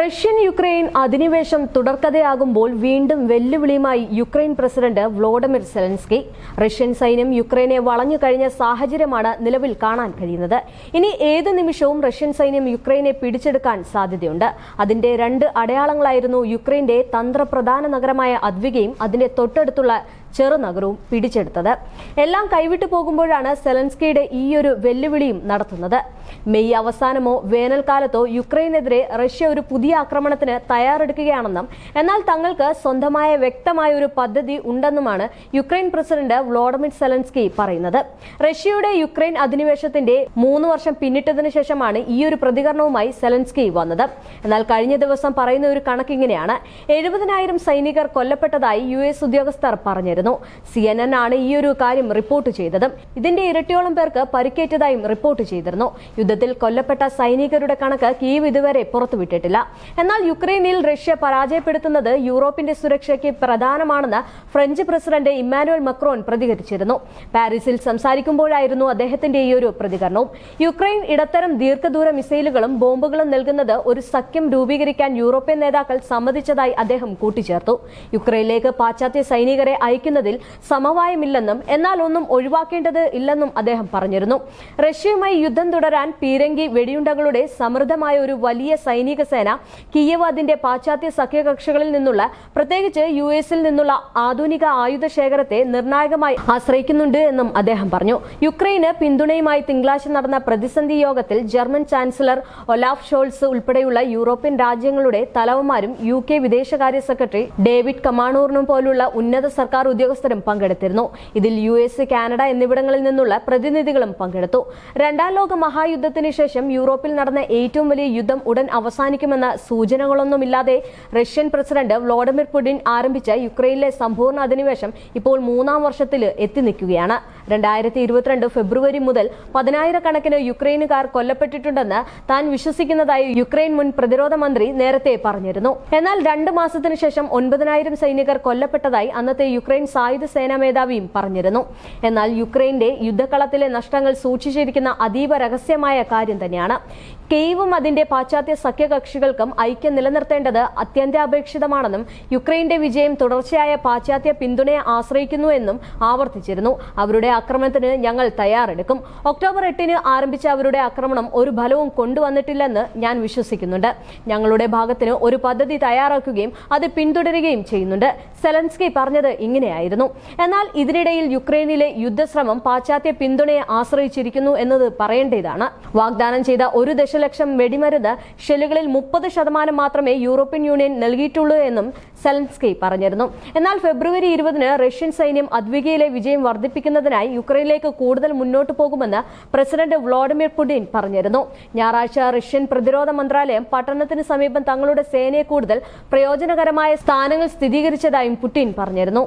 Russian Ukraine അധിനിവേശം തുടർക്കഥയാകുമ്പോൾ വീണ്ടും വെല്ലുവിളിയുമായി Ukraine president Volodymyr Zelensky. Russian സൈന്യം യുക്രൈനെ വളഞ്ഞു കഴിഞ്ഞ സാഹചര്യമാണ് നിലവിൽ കാണാൻ കഴിയുന്നത്. ഇനി ഏത് നിമിഷവും റഷ്യൻ സൈന്യം യുക്രൈനെ പിടിച്ചെടുക്കാൻ സാധ്യതയുണ്ട്. അതിന്റെ രണ്ട് അടയാളങ്ങളായിരുന്നു യുക്രൈന്റെ തന്ത്രപ്രധാന നഗരമായ അദ്വികയും അതിന്റെ തൊട്ടടുത്തുള്ള ചെറുനഗരവും പിടിച്ചെടുത്തത്. എല്ലാം കൈവിട്ടു പോകുമ്പോഴാണ് സെലൻസ്കിയുടെ ഈയൊരു വെല്ലുവിളിയും നടത്തുന്നത്. മെയ് അവസാനമോ വേനൽക്കാലത്തോ യുക്രൈനെതിരെ റഷ്യ ഒരു പുതിയ ആക്രമണത്തിന് തയ്യാറെടുക്കുകയാണെന്നും എന്നാൽ തങ്ങൾക്ക് സ്വന്തമായ വ്യക്തമായ ഒരു പദ്ധതി ഉണ്ടെന്നുമാണ് യുക്രൈൻ പ്രസിഡന്റ് വ്ളോഡമിർ സെലൻസ്കി പറയുന്നത്. റഷ്യയുടെ യുക്രൈൻ അധിനിവേശത്തിന്റെ മൂന്ന് വർഷം പിന്നിട്ടതിനു ശേഷമാണ് ഈ ഒരു പ്രതികരണവുമായി സെലൻസ്കി വന്നത്. എന്നാൽ കഴിഞ്ഞ ദിവസം പറയുന്ന ഒരു കണക്കിങ്ങനെയാണ് എഴുപതിനായിരം സൈനികർ കൊല്ലപ്പെട്ടതായി യു എസ് ഉദ്യോഗസ്ഥർ പറഞ്ഞിരുന്നു. സി എൻ എൻ ആണ് ഈ ഒരു കാര്യം റിപ്പോർട്ട് ചെയ്തത്. ഇതിന്റെ ഇരട്ടിയോളം പേർക്ക് പരിക്കേറ്റതായും റിപ്പോർട്ട് ചെയ്തിരുന്നു. യുദ്ധത്തിൽ കൊല്ലപ്പെട്ട സൈനികരുടെ കണക്ക് കീവ് ഇതുവരെ പുറത്തുവിട്ടിട്ടില്ല. എന്നാൽ യുക്രൈനിൽ റഷ്യ പരാജയപ്പെടുത്തുന്നത് യൂറോപ്പിന്റെ സുരക്ഷയ്ക്ക് പ്രധാനമാണെന്ന് ഫ്രഞ്ച് പ്രസിഡന്റ് ഇമ്മാനുവൽ മക്രോൺ പ്രതികരിച്ചിരുന്നു. പാരീസിൽ സംസാരിക്കുമ്പോഴായിരുന്നു അദ്ദേഹത്തിന്റെ ഈ ഒരു പ്രതികരണവും. യുക്രൈൻ ഇടത്തരം ദീർഘദൂര മിസൈലുകളും ബോംബുകളും നൽകുന്നത് ഒരു സഖ്യം രൂപീകരിക്കാൻ യൂറോപ്യൻ നേതാക്കൾ സമ്മതിച്ചതായി അദ്ദേഹം കൂട്ടിച്ചേർത്തു. യുക്രൈനിലേക്ക് പാശ്ചാത്യ സൈനികരെ അയക്കുന്നതിൽ സമവായമില്ലെന്നും എന്നാൽ ഒന്നും ഒഴിവാക്കേണ്ടത് ഇല്ലെന്നും അദ്ദേഹം പറഞ്ഞിരുന്നു. റഷ്യയുമായി യുദ്ധം തുടരാൻ പീരങ്കി വെടിയുണ്ടകളുടെ സമൃദ്ധമായ ഒരു വലിയ സൈനിക സേന കിയവ് അതിന്റെ പാശ്ചാത്യ സഖ്യകക്ഷികളിൽ നിന്നുള്ള പ്രത്യേകിച്ച് യു എസിൽ നിന്നുള്ള ആധുനിക ആയുധ ശേഖരത്തെ നിർണായകമായി ആശ്രയിക്കുന്നുണ്ട് എന്നും അദ്ദേഹം പറഞ്ഞു. യുക്രൈന് പിന്തുണയുമായി തിങ്കളാഴ്ച നടന്ന പ്രതിസന്ധി യോഗത്തിൽ ജർമ്മൻ ചാൻസലർ ഒലാഫ് ഷോൾസ് ഉൾപ്പെടെയുള്ള യൂറോപ്യൻ രാജ്യങ്ങളുടെ തലവന്മാരും യു കെ വിദേശകാര്യ സെക്രട്ടറി ഡേവിഡ് കമാണൂറിനും പോലുള്ള ഉന്നത സർക്കാർ ഉദ്യോഗസ്ഥരും പങ്കെടുത്തിരുന്നു. ഇതിൽ യു എസ് കാനഡ എന്നിവിടങ്ങളിൽ നിന്നുള്ള പ്രതിനിധികളും പങ്കെടുത്തു. രണ്ടാം ലോക മഹായുദ്ധത്തിന് ശേഷം യൂറോപ്പിൽ നടന്ന ഏറ്റവും വലിയ യുദ്ധം ഉടൻ അവസാനിക്കുമെന്ന സൂചനകളൊന്നുമില്ലാതെ റഷ്യൻ പ്രസിഡന്റ് വ്ളാഡിമിർ പുടിൻ ആരംഭിച്ച യുക്രൈനിലെ സമ്പൂർണ അധിനിവേശം ഇപ്പോൾ മൂന്നാം വർഷത്തിൽ എത്തി നിൽക്കുകയാണ്. രണ്ടായിരത്തി ഇരുപത്തിരണ്ട് ഫെബ്രുവരി മുതൽ പതിനായിരക്കണക്കിന് യുക്രൈനുകാർ കൊല്ലപ്പെട്ടിട്ടുണ്ടെന്ന് താൻ വിശ്വസിക്കുന്നതായി യുക്രൈൻ മുൻ പ്രതിരോധ മന്ത്രി നേരത്തെ പറഞ്ഞിരുന്നു. എന്നാൽ രണ്ട് മാസത്തിനു ശേഷം ഒൻപതിനായിരം സൈനികർ കൊല്ലപ്പെട്ടതായി അന്നത്തെ യുക്രൈൻ സായുധ സേനാ മേധാവിയും പറഞ്ഞിരുന്നു. എന്നാൽ യുക്രൈന്റെ യുദ്ധക്കളത്തിലെ നഷ്ടങ്ങൾ സൂക്ഷിച്ചിരിക്കുന്ന അതീവ രഹസ്യമായ കാര്യം തന്നെയാണ്. കെയ്വും അതിന്റെ പാശ്ചാത്യ സഖ്യകക്ഷികൾക്കും ഐക്യം നിലനിർത്തേണ്ടത് അത്യന്താപേക്ഷിതമാണെന്നും യുക്രൈന്റെ വിജയം തുടർച്ചയായ പാശ്ചാത്യ പിന്തുണയെ ആശ്രയിക്കുന്നു എന്നും ആവർത്തിച്ചിരുന്നു. അവരുടെ ആക്രമണത്തിന് ഞങ്ങൾ തയ്യാറെടുക്കും. ഒക്ടോബർ എട്ടിന് ആരംഭിച്ച അവരുടെ ആക്രമണം ഒരു ഫലവും കൊണ്ടുവന്നിട്ടില്ലെന്ന് ഞാൻ വിശ്വസിക്കുന്നുണ്ട്. ഞങ്ങളുടെ ഭാഗത്തിന് ഒരു പദ്ധതി തയ്യാറാക്കുകയും അത് പിന്തുടരുകയും ചെയ്യുന്നുണ്ട്. സെലൻസ്കി പറഞ്ഞത് ഇങ്ങനെയായിരുന്നു. എന്നാൽ ഇതിനിടയിൽ യുക്രൈനിലെ യുദ്ധശ്രമം പാശ്ചാത്യ പിന്തുണയെ ആശ്രയിച്ചിരിക്കുന്നു എന്നത് പറയേണ്ടതാണ്. വാഗ്ദാനം ചെയ്ത ഒരു ദശലക്ഷം വെടിമരുന്ന് ഷെല്ലുകളിൽ മുപ്പത് ശതമാനം മാത്രമേ യൂറോപ്യൻ യൂണിയൻ നൽകിയിട്ടുള്ളൂ എന്നും സെലൻസ്കി പറഞ്ഞിരുന്നു. എന്നാൽ ഫെബ്രുവരി ഇരുപതിന് റഷ്യൻ സൈന്യം അദ്വികയിലെ വിജയം വർദ്ധിപ്പിക്കുന്നതിനായി യുക്രൈനിലേക്ക് കൂടുതൽ മുന്നോട്ട് പോകുമെന്ന് പ്രസിഡന്റ് വ്ളാഡിമിർ പുടിൻ പറഞ്ഞിരുന്നു. ഞായറാഴ്ച റഷ്യൻ പ്രതിരോധ മന്ത്രാലയം പട്ടണത്തിന് സമീപം തങ്ങളുടെ സേനയെ കൂടുതൽ പ്രയോജനകരമായ സ്ഥാനങ്ങൾ സ്ഥിരീകരിച്ചതായും പുടിൻ പറഞ്ഞിരുന്നു.